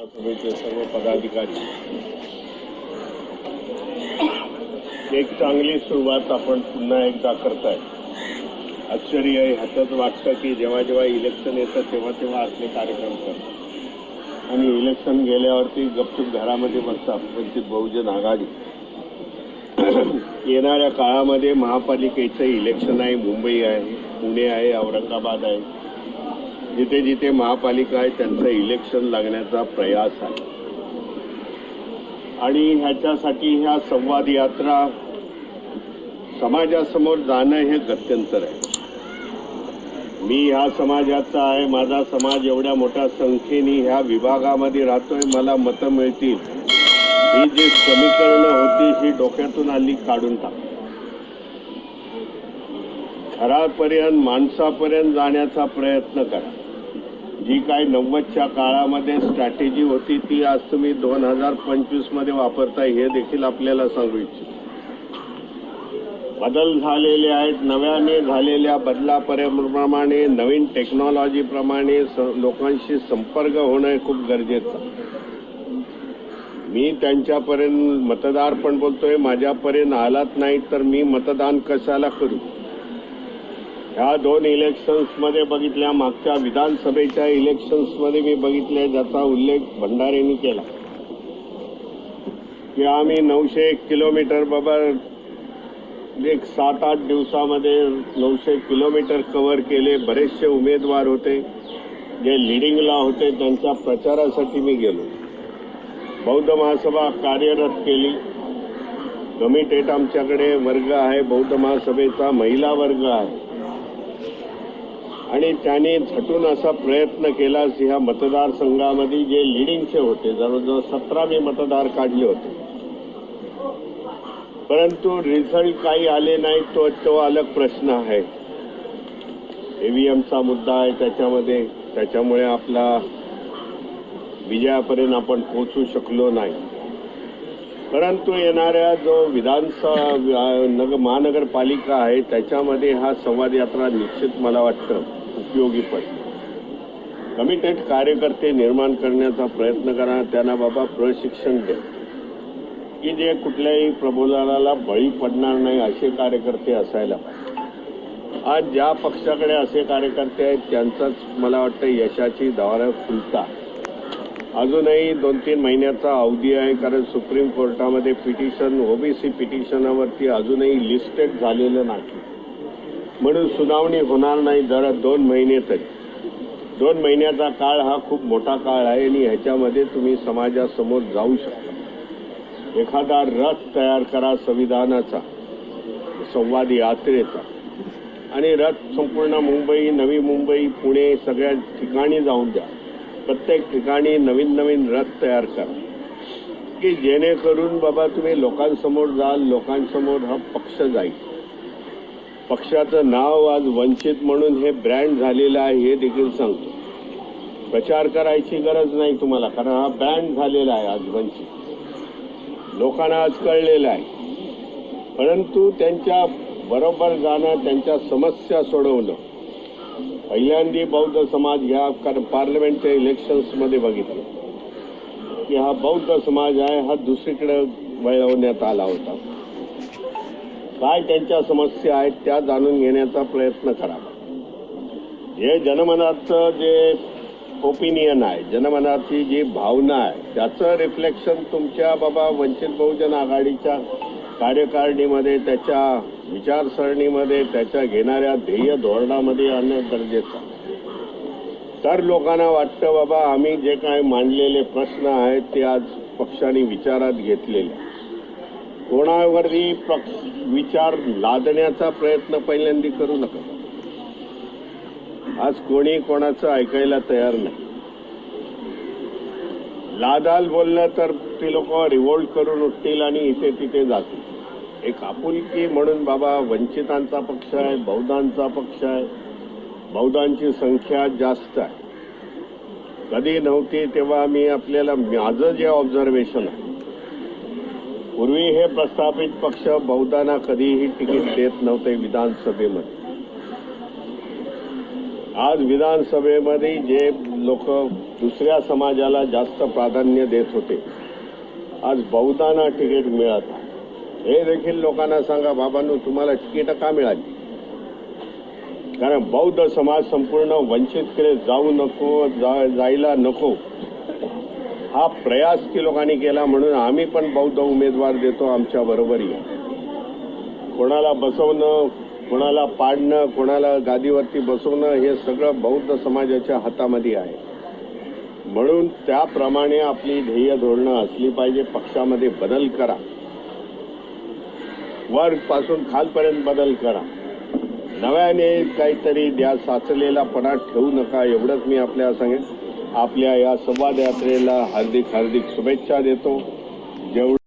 सभेचे सर्व पदाधिकारी. एक चांगली सुरुवात आपण पुन्हा एकदा करताय. आश्चर्य आहे ह्याच्यात वाटतं की जेव्हा जेव्हा इलेक्शन येतं तेव्हा तेव्हा असले कार्यक्रम करतात. आणि इलेक्शन गेल्यावरती गपचूप घरामध्ये बसतात वंचित बहुजन आघाडी. येणाऱ्या काळामध्ये महापालिकेचं इलेक्शन आहे मुंबई आहे पुणे आहे औरंगाबाद आहे. म्हणजे जिथे जिथे महापालिका आहे त्यांचं इलेक्शन लागण्याचा प्रयास आहे. आणि ह्याच्यासाठी ह्या संवाद यात्रा समाजासमोर जाणं हे गत्यंतर आहे. मी ह्या समाजाचा आहे माझा समाज एवढ्या मोठ्या संख्येने ह्या विभागामध्ये राहतोय मला मतं मिळतील. ही जी समीकरणं होती ही डोक्यातून आली काढून टाक. घरापर्यंत माणसापर्यंत जाण्याचा प्रयत्न करा. जी काय नव्वदच्या काळामध्ये स्ट्रॅटेजी होती ती आज तुम्ही दोन हजार पंचवीसमध्ये वापरताय हे देखील आपल्याला सांगू इच्छितो. बदल झालेले आहेत नव्याने झालेल्या बदलाप्रमाणे नवीन टेक्नॉलॉजीप्रमाणे स- लोकांशी संपर्क होणं खूप गरजेचं मी त्यांच्यापर्यंत मतदार पण बोलतोय माझ्यापर्यंत आलात नाही तर मी मतदान कशाला करू? ह्या दोन इलेक्शन्समध्ये बघितल्या मागच्या विधानसभेच्या इलेक्शन्समध्ये मी बघितले ज्याचा उल्लेख भंडारेंनी केला. की आम्ही नऊशे एक किलोमीटर बाबा एक सात आठ दिवसामध्ये नऊशे किलोमीटर कव्हर केले. बरेचसे उमेदवार होते जे लिडिंगला होते त्यांच्या प्रचारासाठी मी गेलो. बौद्ध महासभा कार्यरत केली. कमिटेट आमच्याकडे वर्ग आहे. बौद्ध महासभेचा महिला वर्ग आहे. आणि त्याने झटून असा प्रयत्न केला ह्या मतदारसंघामध्ये जे लिडिंगचे होते. जवळजवळ सतरा मी मतदार काढले होते. परंतु रिझल्ट काही आले नाही तो तो अलग प्रश्न आहे. ईव्हीएमचा मुद्दा आहे त्याच्यामध्ये. त्याच्यामुळे आपला विजयापर्यंत आपण पोहोचू शकलो नाही. परंतु येणाऱ्या जो विधानसभा नग महानगरपालिका आहे त्याच्यामध्ये हा संवाद यात्रा निश्चित मला वाटतं. उपयोगी पडतो. कमिटेड कार्यकर्ते निर्माण करण्याचा प्रयत्न करा त्यांना बाबा प्रशिक्षण द्या. की जे कुठल्याही प्रबोधनाला बळी पडणार नाही असे कार्यकर्ते असायला पाहिजे. आज ज्या पक्षाकडे असे कार्यकर्ते आहेत त्यांचाच मला वाटतं यशाची दारं खुलता अजूनही दोन तीन महिन्याचा अवधी आहे कारण सुप्रीम कोर्टामध्ये पिटिशन ओबीसी पिटिशनावरती अजूनही लिस्टेड झालेलं नाही. म्हणून सुनावणी होणार नाही जरा दोन महिने तरी. दोन महिन्याचा काळ हा खूप मोठा काळ आहे आणि ह्याच्यामध्ये तुम्ही समाजासमोर जाऊ शकता. एखादा रथ तयार करा संविधानाचा संवाद यात्रेचा. आणि रथ संपूर्ण मुंबई नवी मुंबई पुणे सगळ्या ठिकाणी जाऊन द्या. प्रत्येक ठिकाणी नवीन नवीन रथ तयार करा. की जेणेकरून बाबा तुम्ही लोकांसमोर जाल लोकांसमोर हा पक्ष जाईल. पक्षाचं नाव आज वंचित म्हणून हे ब्रँड झालेलं आहे हे देखील सांगतो. प्रचार करायची गरज नाही तुम्हाला कारण हा ब्रँड झालेला आहे आज वंचित. लोकांना आज कळलेलं आहे. परंतु त्यांच्या बरोबर जाणं त्यांच्या समस्या सोडवणं. पहिल्यांदी बौद्ध समाज घ्या कारण पार्लमेंटच्या इलेक्शन्समध्ये बघितलं. की हा बौद्ध समाज आहे हा दुसरीकडे वळवण्यात आला होता. काय त्यांच्या समस्या आहेत त्या जाणून घेण्याचा प्रयत्न करावा हे जनमनाचं जे ओपिनियन आहे जनमनाची जी भावना आहे त्याचं रिफ्लेक्शन तुमच्या बाबा वंचित बहुजन आघाडीच्या कार्यकारिणीमध्ये त्याच्या विचारसरणीमध्ये त्याच्या घेणाऱ्या ध्येय धोरणामध्ये आणणं गरजेचं आहे. तर लोकांना वाटतं बाबा आम्ही जे काय मांडलेले प्रश्न आहेत ते आज पक्षाने विचारात घेतलेले कोणावरही पक्ष विचार लादण्याचा प्रयत्न पहिल्यांदी करू नका. आज कोणी कोणाचं ऐकायला तयार नाही. लादाल बोललं तर ती लोक रिवोल्ट करून उठतील आणि इथे तिथे जातील. एक आपुलकी म्हणून बाबा वंचितांचा पक्ष आहे बौद्धांचा पक्ष आहे. बौद्धांची संख्या जास्त आहे. कधी नव्हती तेव्हा मी आपल्याला माझं जे ऑब्झर्वेशन आहे पूर्वी हे प्रस्थापित पक्ष बहुतांना कधीही तिकीट देत नव्हते विधानसभेमध्ये. आज विधानसभेमध्ये जे लोक दुसऱ्या समाजाला जास्त प्राधान्य देत होते आज बहुतांना तिकीट मिळत हे देखील लोकांना सांगा बाबांनो तुम्हाला तिकीट का मिळाली? कारण बौद्ध समाज संपूर्ण वंचित केले जाऊ नको जा, जायला नको. हा प्रयास की लोकांनी केला म्हणून आम्ही पण बौद्ध उमेदवार देतो आमच्या बरोबरी. कोणाला बसवणं कोणाला पाडणं कोणाला गादीवरती बसवणं हे सगळं बौद्ध समाजाच्या हातामध्ये आहे. म्हणून त्याप्रमाणे आपली ध्येय धोरणं असली पाहिजे पक्षामध्ये बदल करा. वर पासून खालपर्यंत बदल करा. नव्याने काहीतरी द्या साचलेला पणा ठेवू नका एवढंच मी आपल्याला सांगेन आपल्या या संवाद यात्रेला हार्दिक हार्दिक शुभेच्छा देतो. जेवढं